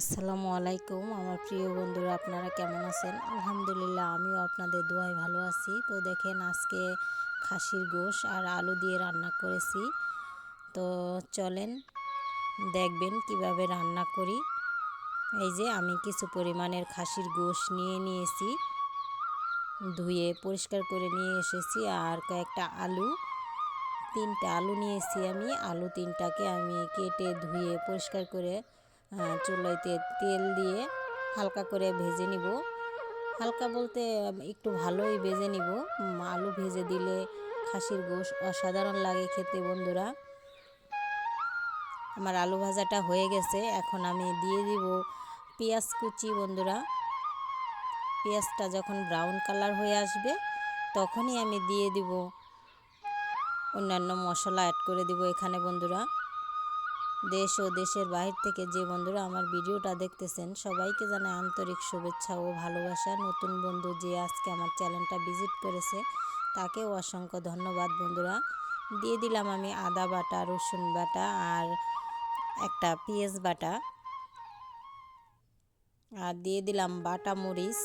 আসসালামু আলাইকুম। আমার প্রিয় বন্ধুরা, আপনারা কেমন আছেন? আলহামদুলিল্লাহ, আমিও আপনাদের দোয়ায় ভালো আছি। তো দেখেন, আজকে খাসির গোশ আর আলু দিয়ে রান্না করেছি। তো চলেন দেখবেন কীভাবে রান্না করি। এই যে, আমি কিছু পরিমাণের খাসির গোশ নিয়ে নিয়েছি। ধুয়ে পরিষ্কার করে নিয়ে এসেছি। আর কয়েকটা আলু, তিনটা আলু নিয়েছি আমি। আলু তিনটাকে আমি কেটে ধুয়ে পরিষ্কার করে চুলাইতে তেল দিয়ে হালকা করে ভেজে নিব। হালকা বলতে একটু ভালোই ভেজে নিব। আলু ভেজে দিলে খাসির গোশ অসাধারণ লাগে খেতে বন্ধুরা। আমার আলু ভাজাটা হয়ে গেছে, এখন আমি দিয়ে দিব পেঁয়াজ কুচি বন্ধুরা। পেঁয়াজটা যখন ব্রাউন কালার হয়ে আসবে, তখনই আমি দিয়ে দিব। অন্যান্য মশলা অ্যাড করে দিব এখানে বন্ধুরা। দেশ ও দেশের বাহির থেকে যে বন্ধুরা আমার ভিডিওটা দেখতেছেন, সবাইকে জানাই আন্তরিক শুভেচ্ছা ও ভালোবাসা। নতুন বন্ধু যে আজকে আমার চ্যানেলটা ভিজিট করেছে, তাকেও অসংখ্য ধন্যবাদ বন্ধুরা। দিয়ে দিলাম আমি আদা বাটা, রসুন বাটা আর একটা পেঁয়াজ বাটা। আর দিয়ে দিলাম বাটা মরিচ।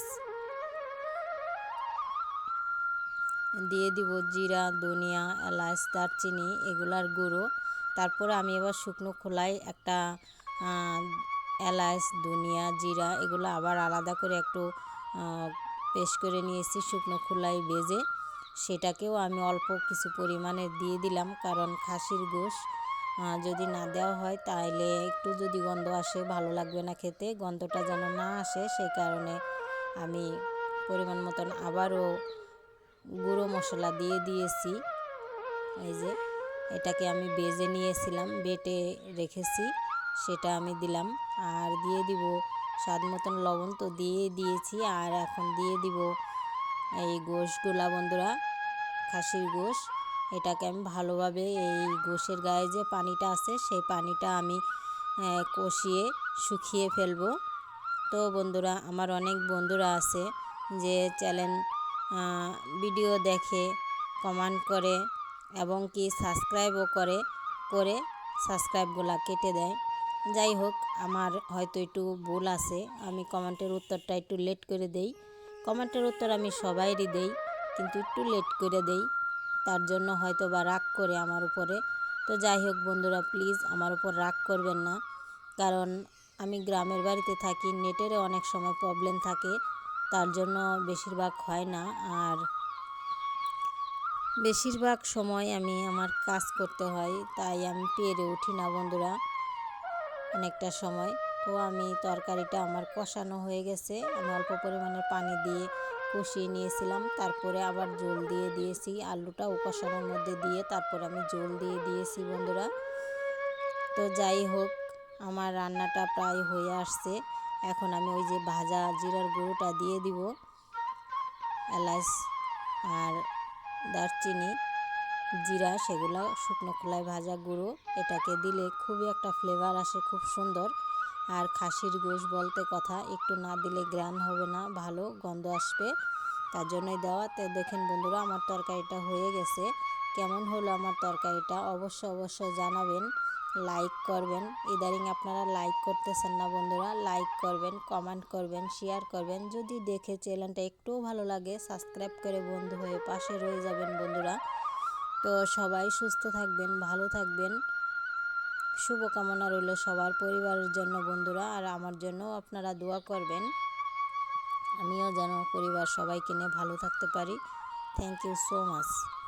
দিয়ে দিব জিরা, ধনিয়া, এলাচ, দারচিনি, এগুলার গুঁড়ো। তারপরে আমি এবার শুকনো খোলায় একটা এলাচ, ধনিয়া, জিরা এগুলো আবার আলাদা করে একটু পেস্ট করে নিয়েছি শুকনো খোলায় বেজে সেটাকেও আমি অল্প কিছু পরিমাণে দিয়ে দিলাম কারণ খাসির গোশ যদি না দেওয়া হয় তাহলে একটু যদি গন্ধ আসে ভালো লাগবে না খেতে, গন্ধটা যেন না আসে সেই কারণে আমি পরিমাণ মতন আবারও গুঁড়ো মশলা দিয়ে দিয়েছি। এই যে এটাকে আমি বেজে নিয়েছিলাম, বেটে রেখেছি, সেটা আমি দিলাম। আর দিয়ে দিব স্বাদ মতন লবণ, তো দিয়ে দিয়েছি। আর এখন দিয়ে দিব এই গোশগুলা, বন্ধুরা, খাসির গোশ। এটাকে আমি ভালোভাবে এই গোশের গায়ে যে পানিটা আছে, সেই পানিটা আমি কষিয়ে শুকিয়ে ফেলব। তো বন্ধুরা, আমার অনেক বন্ধুরা আছে যে চ্যানেল ভিডিও দেখে, কমেন্ট করে এবং কি সাবস্ক্রাইবও করে করে সাবস্ক্রাইবগুলো কেটে দেয়। যাই হোক, আমার হয়তো একটু ভুল আছে, আমি কমেন্টের উত্তরটা একটু লেট করে দেই। কমেন্টের উত্তর আমি সবাইরই দেই, কিন্তু একটু লেট করে দেই। তার জন্য হয়তো বা রাগ করে আমার উপরে। তো যাই হোক বন্ধুরা, প্লিজ আমার উপর রাগ করবেন না। কারণ আমি গ্রামের বাড়িতে থাকি, নেটেরও অনেক সময় প্রবলেম থাকে, তার জন্য বেশিরভাগ হয় না। আর বেশিরভাগ সময় আমি আমার কাজ করতে হয়, তাই আমি পেরে উঠি না বন্ধুরা অনেকটা সময়। তো আমি তরকারিটা আমার কষানো হয়ে গেছে, আমি অল্প পরিমাণে পানি দিয়ে কষিয়ে নিয়েছিলাম, তারপরে আবার জল দিয়ে দিয়েছি, আলুটাও কষানোর মধ্যে দিয়ে তারপর আমি জল দিয়ে দিয়েছি বন্ধুরা। তো যাই হোক, আমার রান্নাটা প্রায় হয়ে আসছে, এখন আমি ওই যে ভাজা জিরার গুঁড়োটা দিয়ে দিব এলাচ আর দারচিনি, জিরা, সেগুলো শুকনো খোলায় ভাজা গুঁড়ো, এটাকে দিলে খুবই একটা ফ্লেভার আসে, খুব সুন্দর। আর খাসির গোশ বলতে কথা, একটু না দিলে গ্রান হবে না, ভালো গন্ধ আসবে। তার জন্যই দেওয়া। তো দেখেন বন্ধুরা, আমার তরকারিটা হয়ে গেছে। কেমন হলো আমার তরকারিটা অবশ্য অবশ্য জানাবেন। লাইক করবেন। ইদারিং আপনারা লাইক করতেছেন না বন্ধুরা। লাইক করবেন কমেন্ট করবেন শেয়ার করবেন। যদি দেখে চ্যানেলটা একটুও ভালো লাগে সাবস্ক্রাইব করে বন্ধু হয়ে পাশে রয়ে যাবেন বন্ধুরা। তো সবাই সুস্থ থাকবেন, ভালো থাকবেন। শুভকামনা রইল সবার পরিবারের জন্য বন্ধুরা। আর আমার জন্য আপনারা দোয়া করবেন। আমিও যেন পরিবার সবাইকে নিয়ে ভালো থাকতে পারি। Thank you so much